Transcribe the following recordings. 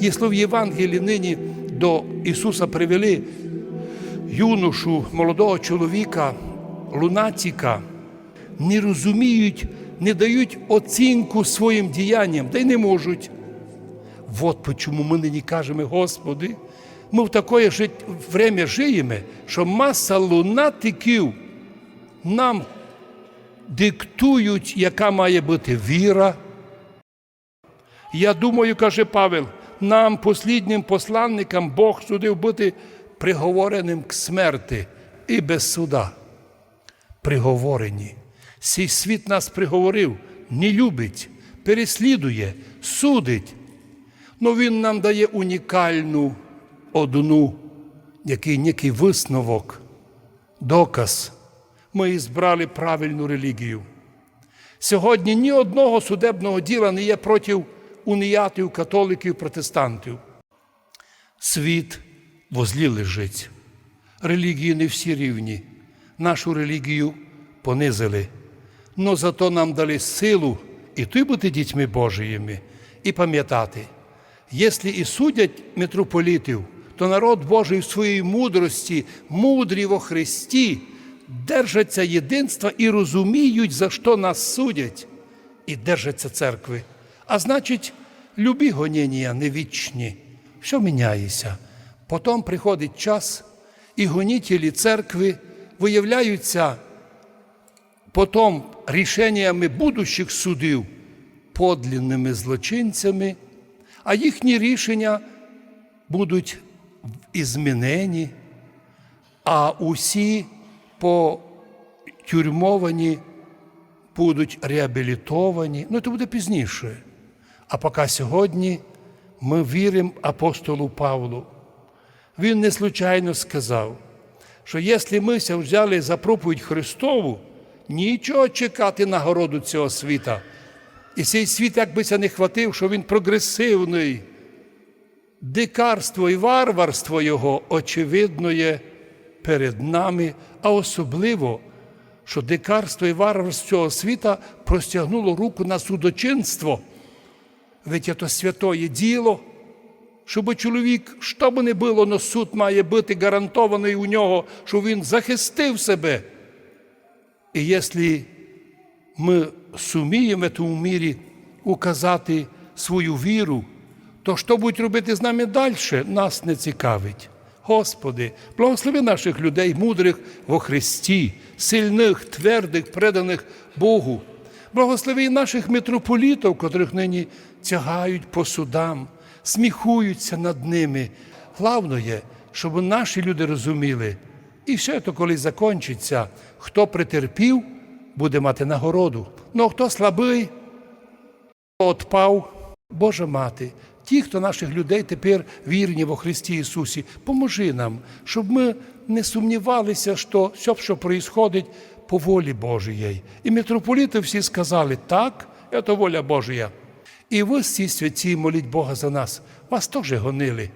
Якщо в Євангелії нині до Ісуса привели юношу, молодого чоловіка, лунатіка, не розуміють, не дають оцінку своїм діянням, та й не можуть. От чому ми нині кажемо, Господи, ми в таке жит... время живемо, що маса лунатиків нам диктують, яка має бути віра. Я думаю, каже Павел, нам, посліднім посланникам, Бог судив бути приговореним к смерти і без суда. Приговорені. Сій світ нас приговорив, не любить, переслідує, судить. Но він нам дає унікальну одну, який некий висновок, доказ. Ми збрали правильну релігію. Сьогодні ні одного судебного діла не є проти уніятів, католиків, протестантів. Світ возлі лежить. Релігії не всі рівні. Нашу релігію понизили. Но зато нам дали силу і ти бути дітьми Божіїми, і пам'ятати, якщо і судять митрополітів, то народ Божий в своїй мудрості, мудрі во Христі, держаться єдинства і розуміють, за що нас судять, і держаться церкви. А значить, любі гоніння не вічні, все міняється. Потім приходить час, і гонітелі церкви виявляються потім рішеннями будущих судів подлінними злочинцями, а їхні рішення будуть ізмінені, а усі потюрмовані будуть реабілітовані. Ну, це буде пізніше. А поки сьогодні ми віримо апостолу Павлу. Він не случайно сказав, що якщо ми взяли за проповідь Христову, нічого чекати нагороду цього світа. І цей світ, якби не хватив, що він прогресивний, дикарство і варварство його очевидно є перед нами, а особливо, що дикарство і варварство цього світа простягнуло руку на судочинство. Ведь це святое діло, щоб чоловік, що б не було, но суд має бути гарантований у нього, щоб він захистив себе. І якщо ми суміємо в тому мірі указати свою віру, то що будуть робити з нами далі, нас не цікавить. Господи, благослови наших людей, мудрих во Христі, сильних, твердих, преданих Богу. Благослови наших митрополітів, котрих нині тягають по судам, сміхуються над ними. Главно є, щоб наші люди розуміли, і все це коли закінчиться, хто претерпів, буде мати нагороду. Ну а хто слабий, хто отпав, Божа мати, ті, хто наших людей тепер вірні во Христі Ісусі, поможи нам, щоб ми не сумнівалися, що все, що відбувається, по волі Божій. І митрополіти всі сказали, так, це воля Божія. І ви всі святі моліть Бога за нас. Вас теж гонили.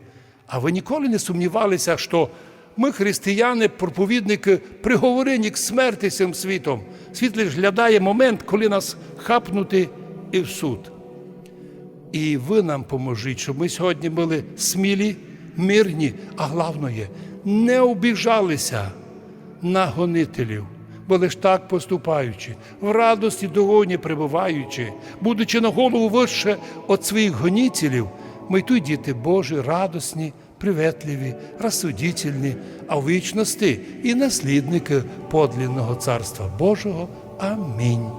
А ви ніколи не сумнівалися, що ми, християни, проповідники, приговорені к смерті цим світом. Світ лише глядає момент, коли нас хапнути і в суд. І ви нам поможіть, щоб ми сьогодні були смілі, мирні, а головне, не обіжалися на гонителів, бо лиш так поступаючи, в радості догоні прибуваючи, будучи на голову вище від своїх гонітелів, ми тут діти Божі, радосні, приветливі, розсудительні, а в вічності і наслідники подлінного Царства Божого. Амінь.